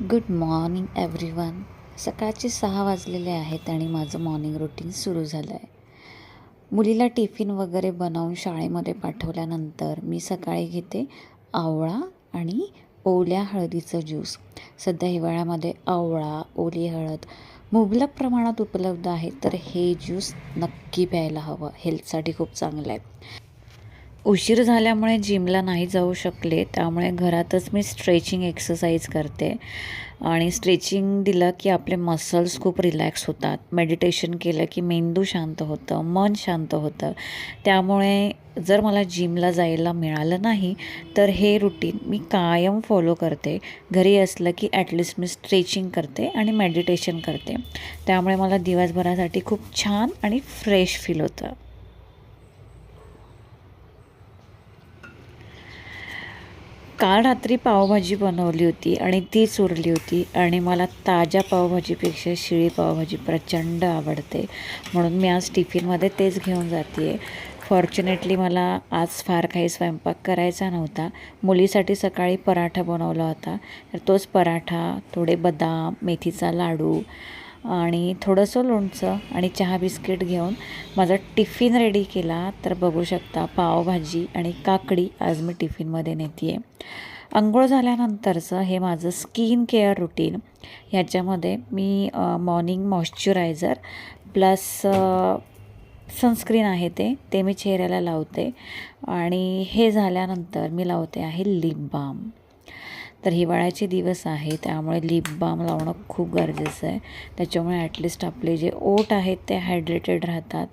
Good morning everyone सकाळचे सहा वाजलेले आहेत आणि माझं मॉर्निंग रुटीन सुरू झालं आहे मुलीला टिफिन वगैरे बनवून शाळेमध्ये पाठवल्यानंतर मी सकाळी घेते आवळा आणि ओल्या हळदीचं ज्यूस सध्या हिवाळ्यामध्ये आवळा ओली हळद मुबलक प्रमाणात उपलब्ध आहे तर हे ज्यूस नक्की प्यायला हवं. हेल्थसाठी खूप चांगलं आहे. उशीर झाल्यामुळे जिमला नाही जाऊ शकले त्यामुळे घरातच मी स्ट्रेचिंग एक्सरसाइज करते. आणि स्ट्रेचिंग दिलं की आपले मसल्स खूप रिलॅक्स होतात. मेडिटेशन केलं की मेंदू शांत होतं मन शांत होतं. त्यामुळे जर मला जिमला जायला मिळालं नाही तर हे रुटीन मी कायम फॉलो करते. घरी असलं की ॲटलिस्ट मी स्ट्रेचिंग करते आणि मेडिटेशन करते. त्यामुळे मला दिवसभरासाठी खूप छान आणि फ्रेश फील होतं. काल रात्री पावभाजी बनवली होती आणि तीच उरली होती आणि मला ताज्या पावभाजीपेक्षा शिळी पावभाजी प्रचंड आवडते. म्हणून मी आज टिफिनमध्ये तेच घेऊन जाते आहे फॉर्च्युनेटली मला आज फार काही स्वयंपाक करायचा नव्हता. मुलीसाठी सकाळी पराठा बनवला होता. तर तोच पराठा थोडे बदाम मेथीचा लाडू आणि थोडंसं लोणचं आणि चहा बिस्किट घेऊन माझा टिफिन रेडी केला. तर बघू शकता पावभाजी आणि काकडी आज मी टिफिनमध्ये नेते आहे आंघोळ झाल्यानंतरचं हे माझं स्किन केअर रुटीन. ह्याच्यामध्ये मी मॉर्निंग मॉइश्चरायझर प्लस सनस्क्रीन आहे ते ते मी चेहऱ्याला लावते. आणि हे झाल्यानंतर मी लावते आहे लिप बाम. तर हिवाळ्याचे दिवस आहे त्यामुळे लिप बाम लावणं खूप गरजेचं आहे. त्याच्यामुळे ॲटलिस्ट आपले जे ओट आहेत ते हायड्रेटेड राहतात.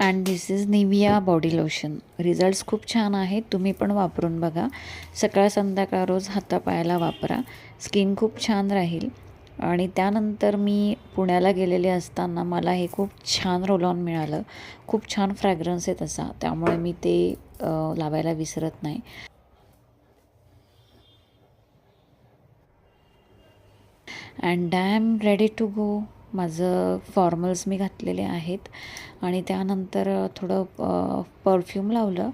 And this is Nivea body lotion results खूप छान आहेत तुम्ही पण वापरून बघा. सकाळ संध्याकाळ रोज हातापायाला वापरा. स्किन खूप छान राहील. आणि त्यानंतर मी पुण्याला गेलेले असताना मला हे खूप छान रोल ऑन मिळालं. खूप छान फ्रॅग्रन्स आहे तसा. त्यामुळे मी ते लावायला विसरत नाही. And I am ready to go माझं फॉर्मल्स मी घातलेले आहेत. आणि त्यानंतर थोडं परफ्यूम लावलं.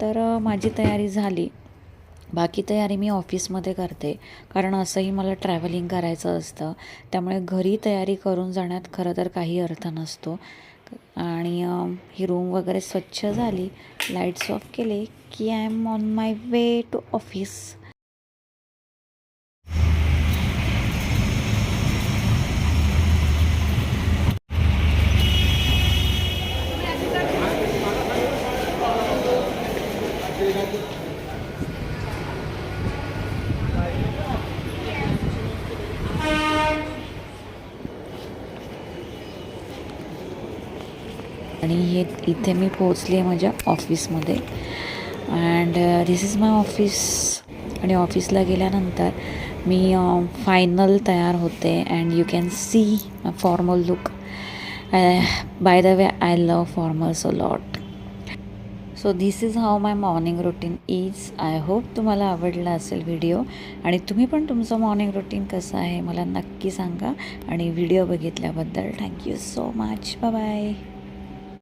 तर माझी तयारी झाली. बाकी तयारी मी ऑफिसमध्ये करते. कारण असंही मला ट्रॅव्हलिंग करायचं असतं. त्यामुळे घरी तयारी करून जाण्यात खरं तर काही अर्थ नसतो. आणि ही रूम वगैरे स्वच्छ झाली. लाईट्स ऑफ केले की I am on my way to office आणि हे इथे मी पोहोचली आहे माझ्या ऑफिसमध्ये. And this is my office आणि ऑफिसला गेल्यानंतर मी um, फायनल तयार होते. And you can see my formal look by the way I love formals a lot so this is how my morning routine is I hope तुम्हाला आवडला असेल video आणि तुम्ही पण तुमचं मॉर्निंग रुटीन कसं आहे मला नक्की सांगा. आणि video बघितल्याबद्दल thank you so much bye